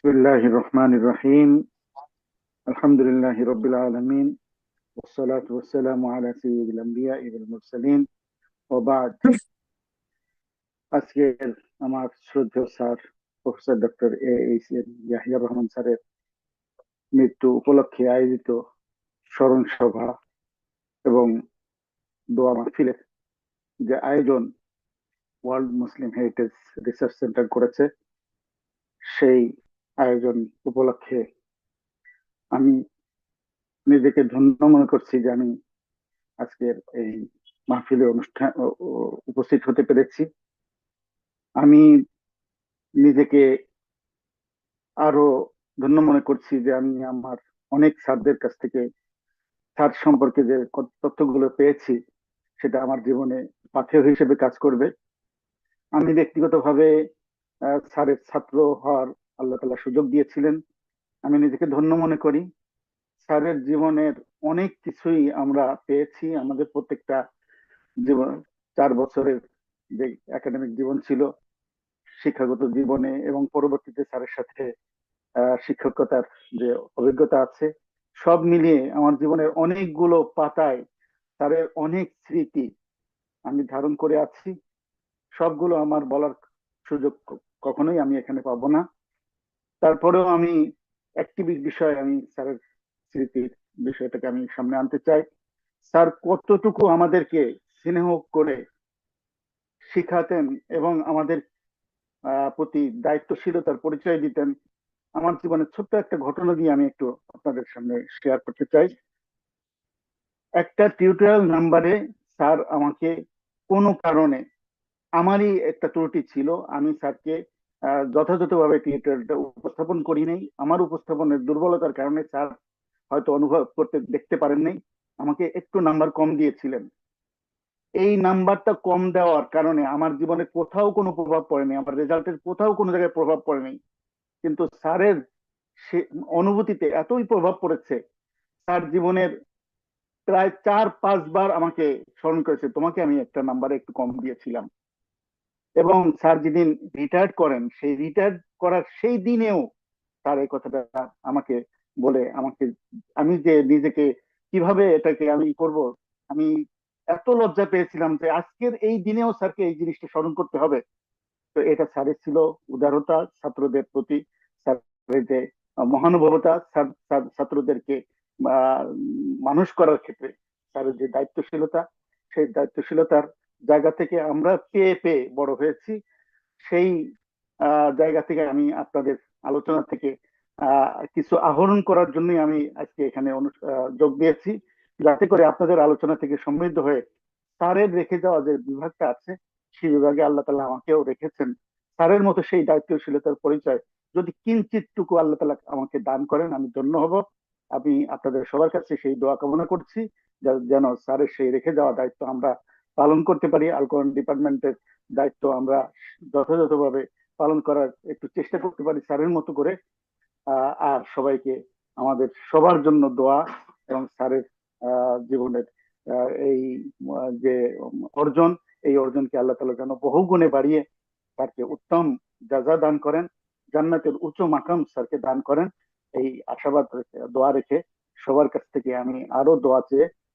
بسم الله الرحمن الرحيم الحمد لله رب العالمين والصلاة والسلام على سيد الأنبياء والمرسلين وبعد আজকের আমার শ্রদ্ধেয় sir professor doctor A H M Yahiya Rahman স্যারের মৃত্যু উপলক্ষে আয়োজিত স্মরণ সভা এবং দোয়া মাহফিলের যে আয়োজন world Muslim heritage research centre করেছে সেই আয়োজন উপলক্ষে আমি নিজেকে ধন্য মনে করছি যে আমি আজকের এই মাহফিলে অনুষ্ঠান উপস্থিত হতে পেরেছি। আমি নিজেকে আরও ধন্য মনে করছি যে আমি আমার অনেক স্যারদের কাছ থেকে, স্যার সম্পর্কে যে তথ্যগুলো পেয়েছি, সেটা আমার জীবনে পাথেয় হিসেবে কাজ করবে। আমি ব্যক্তিগতভাবে স্যারের ছাত্র হওয়ার আল্লাহ তালা সুযোগ দিয়েছিলেন। আমি নিজেকে ধন্য মনে করি। স্যারের জীবনের অনেক কিছুই আমরা পেয়েছি। আমাদের প্রত্যেকটা জীবন, চার বছরের যে একাডেমিক জীবন ছিল, শিক্ষাগত জীবনে এবং পরবর্তীতে স্যারের সাথে শিক্ষকতার যে অভিজ্ঞতা আছে, সব মিলিয়ে আমার জীবনের অনেকগুলো পাতায় স্যারের অনেক স্মৃতি আমি ধারণ করে আছি। সবগুলো আমার বলার সুযোগ কখনোই আমি এখানে পাবো না। তারপরেও আমি একটি বিষয় আমি স্যারের স্মৃতির বিষয়টাকে আমি সামনে আনতে চাই। স্যার কতটুকু আমাদেরকে স্নেহ করে শিখাতেন এবং আমাদের প্রতি দায়িত্বশীলতার পরিচয় দিতেন, আমার জীবনের ছোট্ট একটা ঘটনা দিয়ে আমি একটু আপনাদের সামনে শেয়ার করতে চাই। একটা টিউটোরিয়াল নাম্বারে স্যার আমাকে কোনো কারণে আমারই একটা ত্রুটি ছিল। আমি স্যারকে যথাযথভাবে টিউটোরিয়ালটা উপস্থাপন করি নাই। আমার উপস্থাপনের দুর্বলতার কারণে স্যার হয়তো অনুভব করতে, দেখতে পারেন নাই। আমাকে একটু নাম্বার কম দিয়েছিলেন। এই নাম্বারটা কম দেওয়ার কারণে আমার জীবনে কোথাও কোনো প্রভাব পড়েনি, আমার রেজাল্টের কোথাও কোনো জায়গায় প্রভাব পড়েনি। কিন্তু স্যারের সে অনুভূতিতে এতই প্রভাব পড়েছে, স্যার জীবনের প্রায় চার পাঁচবার আমাকে স্মরণ করেছে। তোমাকে আমি একটা নাম্বারে একটু কম দিয়েছিলাম। এবং স্যার যেদিন রিটায়ার্ড করেন, সেই রিটায়ার্ড করার সেই দিনেও তার এই কথাটা আমাকে বলে, আমাকে, আমি যে নিজেকে কীভাবে এটাকে আমি করব, আমি এত লজ্জা পেয়েছিলাম যে আজকের এই দিনেও স্যারকে এই জিনিসটা স্মরণ করতে হবে। তো এটা স্যারের ছিল উদারতা ছাত্রদের প্রতি, স্যারের যে মহানুভবতা স্যার ছাত্রদেরকে মানুষ করার ক্ষেত্রে, স্যারের যে দায়িত্বশীলতা, সেই দায়িত্বশীলতার জায়গা থেকে আমরা পেয়ে পেয়ে বড় হয়েছি। সেই জায়গা থেকে আমি আপনাদের আলোচনা থেকে কিছু আহরণ করার জন্যই আমি আজকে এখানে যোগ দিয়েছি। যাতে করে আপনাদের আলোচনা থেকে সমৃদ্ধ হয়ে স্যারের রেখে যাওয়া যে বিভাগটা আছে, সেই বিভাগে আল্লাহ তালা আমাকেও রেখেছেন। স্যারের মতো সেই দায়িত্বশীলতার পরিচয় যদি কিঞ্চিতটুকু আল্লাহ তালা আমাকে দান করেন, আমি ধন্য হব। আমি আপনাদের সবার কাছে সেই দোয়া কামনা করছি যেন স্যারের সেই রেখে যাওয়া দায়িত্ব আমরা পালন করতে পারি। আল কোরআন ডিপার্টমেন্টের দায়িত্ব আমরা যথাযথভাবে পালন করার একটু চেষ্টা করতে পারি স্যারের মতো করে। আর সবাইকে আমাদের সবার জন্য দোয়া এবং স্যারের জীবনের এই যে অর্জন, এই অর্জনকে আল্লাহ তালা যেন বহু গুণে বাড়িয়ে তাকে উত্তম যাজা দান করেন, জান্নাতের উচ্চ মাকাম স্যারকে দান করেন। এই আশাবাদ দোয়া রেখে সবার কাছ থেকে আমি আরও দোয়া চেয়ে